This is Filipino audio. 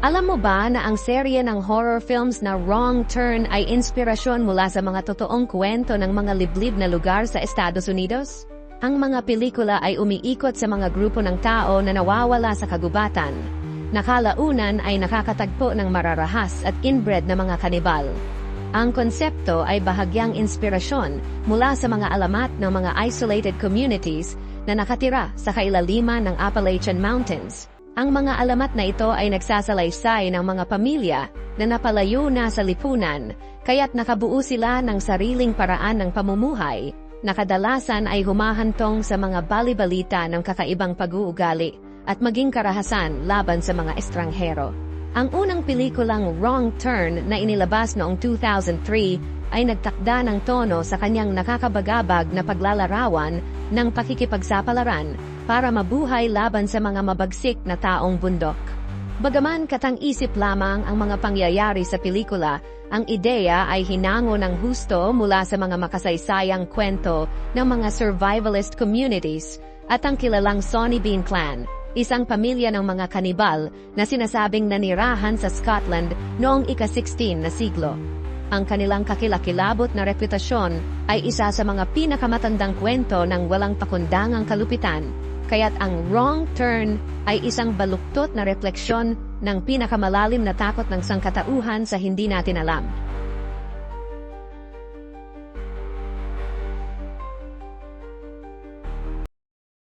Alam mo ba na ang serye ng horror films na Wrong Turn ay inspirasyon mula sa mga totoong kwento ng mga liblib na lugar sa Estados Unidos? Ang mga pelikula ay umiikot sa mga grupo ng tao na nawawala sa kagubatan. Nakalaunan ay nakakatagpo ng mararahas at inbred na mga kanibal. Ang konsepto ay bahagyang inspirasyon mula sa mga alamat ng mga isolated communities na nakatira sa kailaliman ng Appalachian Mountains. Ang mga alamat na ito ay nagsasalaysay ng mga pamilya na napalayo na sa lipunan, kaya't nakabuo sila ng sariling paraan ng pamumuhay, na kadalasan ay humahantong sa mga balibalita ng kakaibang pag-uugali at maging karahasan laban sa mga estranghero. Ang unang pelikulang Wrong Turn na inilabas noong 2003 ay nagtakda ng tono sa kanyang nakakabagabag na paglalarawan ng pakikipagsapalaran para mabuhay laban sa mga mabagsik na taong bundok. Bagaman katang-isip lamang ang mga pangyayari sa pelikula, ang ideya ay hinango ng husto mula sa mga makasaysayang kwento ng mga survivalist communities at ang kilalang Sonny Bean Clan, isang pamilya ng mga kanibal na sinasabing nanirahan sa Scotland noong ika-16 na siglo. Ang kanilang kakilakilabot na reputasyon ay isa sa mga pinakamatandang kwento ng walang pakundangang kalupitan, kaya't ang wrong turn ay isang baluktot na refleksyon ng pinakamalalim na takot ng sangkatauhan sa hindi natin alam.